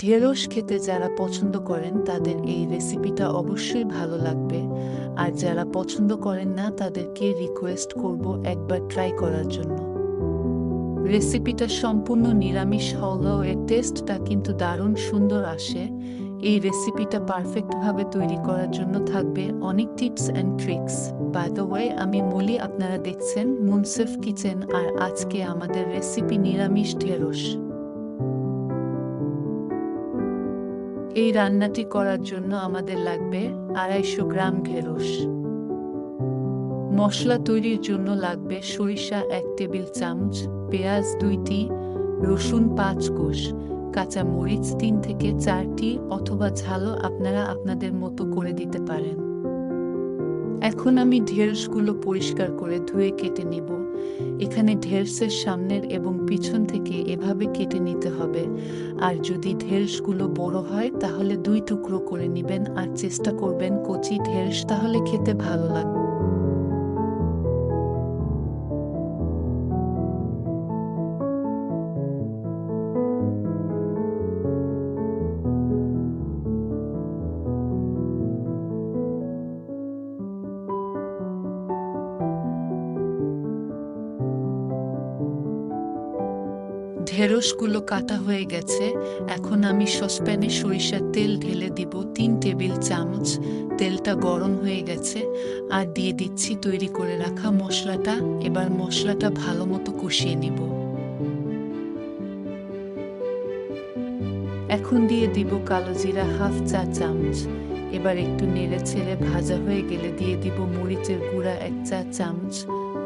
ঢেঁড়স খেতে যারা পছন্দ করেন, তাদের এই রেসিপিটা অবশ্যই ভালো লাগবে। আর যারা পছন্দ করেন না, তাদেরকে রিকোয়েস্ট করব একবার ট্রাই করার জন্য। রেসিপিটা সম্পূর্ণ নিরামিষ হলেও এর টেস্টটা কিন্তু দারুণ সুন্দর আসে। এই রেসিপিটা পারফেক্টভাবে তৈরি করার জন্য থাকবে অনেক tips and tricks by the way আমি মলি, আপনারা দেখছেন মুনসেফ কিচেন আর আজকে আমাদের রেসিপি নিরামিষ ঢেঁড়স। এই রান্নাটি করার জন্য আমাদের লাগবে আড়াইশো গ্রাম ঢেঁড়স। মশলা তৈরির জন্য লাগবে সরিষা এক টেবিল চামচ, পেঁয়াজ দুইটি, রসুন পাঁচ কোষ, কাঁচা মরিচ তিন থেকে চারটি অথবা ঝালও আপনারা আপনাদের মতো করে দিতে পারেন। এখন আমি ঢেঁড়সগুলো পরিষ্কার করে ধুয়ে কেটে নিব। এখানে ঢেঁড়সের সামনের এবং পিছন থেকে এভাবে কেটে নিতে হবে। আর যদি ঢেঁড়সগুলো বড় হয়, তাহলে দুই টুকরো করে নেবেন। আর চেষ্টা করবেন কচি ঢেঁড়স তাহলে খেতে ভালো লাগবে। ঢেঁড়সগুলো কাটা হয়ে গেছে। এখন আমি সসপ্যানে সরিষার তেল ঢেলে দিব। তিন টেবিল চামচ। তেলটা গরম হয়ে গেছে। আর দিয়ে দিচ্ছি তৈরি করে রাখা মশলাটা। এবার মশলাটা ভালো মতো কষিয়ে নিব। এখন দিয়ে দিব কালো জিরা হাফ চা চামচ। এবার একটু নেড়ে ছেড়ে ভাজা হয়ে গেলে দিয়ে দিব মরিচের গুঁড়া এক চা চামচ।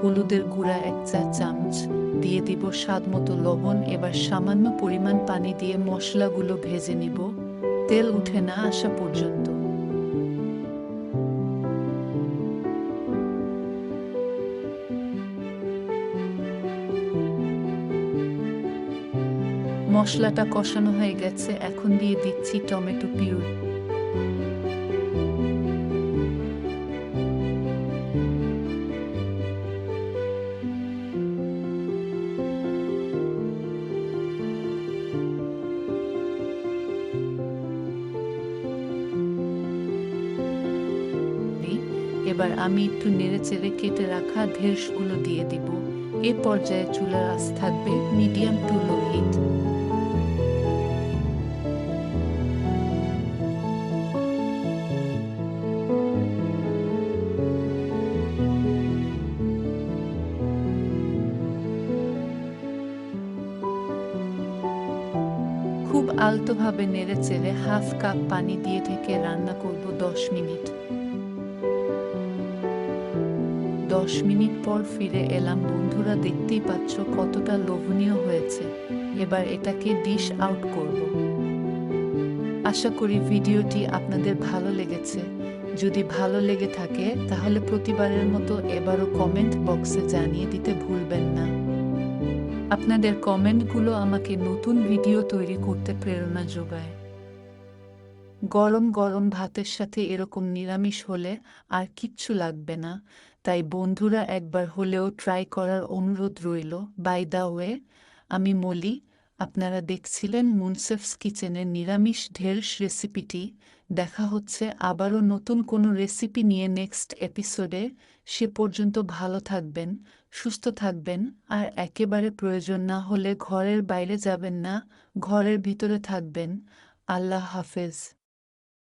হলুদের গুঁড়া এক চা চামচ, দিয়ে দিব স্বাদ মতো লবণ, এবার সামান্য পরিমাণ পানি দিয়ে মশলাগুলো ভেজে নিব। তেল উঠে না আসা পর্যন্ত। মশলাটা কষানো হয়ে গেছে, এখন দিয়ে দিচ্ছি টমেটো পিউর। এবার আমি একটু নেড়ে চেড়ে কেটে রাখা ঢেঁড়সগুলো দিয়ে দিব। এ পর্যায়ে চুলার আঁচ থাকবে মিডিয়াম টু লো হিট। খুব আলতোভাবে নেড়ে চেড়ে হাফ কাপ পানি দিয়ে থেকে রান্না করব দশ মিনিট। দশ মিনিট পর ফিরে এলাম। বন্ধুরা, দেখতেই পাচ্ছ কতটা লোভনীয় হয়েছে। এবার এটাকে ডিশ আউট করব। আশা করি ভিডিওটি আপনাদের ভালো লেগেছে। যদি ভালো লেগে থাকে, তাহলে প্রতিবারের মতো এবারও কমেন্ট বক্সে জানিয়ে দিতে ভুলবেন না। আপনাদের কমেন্টগুলো আমাকে নতুন ভিডিও তৈরি করতে প্রেরণা যোগায়। গরম গরম ভাতের সাথে এরকম নিরামিষ হলে আর কিচ্ছু লাগবে না। তাই বন্ধুরা একবার হলেও ট্রাই করার অনুরোধ রইল। বাই দা ওয়ে আমি মলি, আপনারা দেখছিলেন মুনসেফস কিচেনের নিরামিষ ঢেড়স রেসিপিটি দেখা হচ্ছে আবারও নতুন কোনো রেসিপি নিয়ে নেক্সট এপিসোডে সে পর্যন্ত ভালো থাকবেন, সুস্থ থাকবেন, আর একেবারে প্রয়োজন না হলে ঘরের বাইরে যাবেন না, ঘরের ভিতরে থাকবেন। আল্লাহ হাফেজ।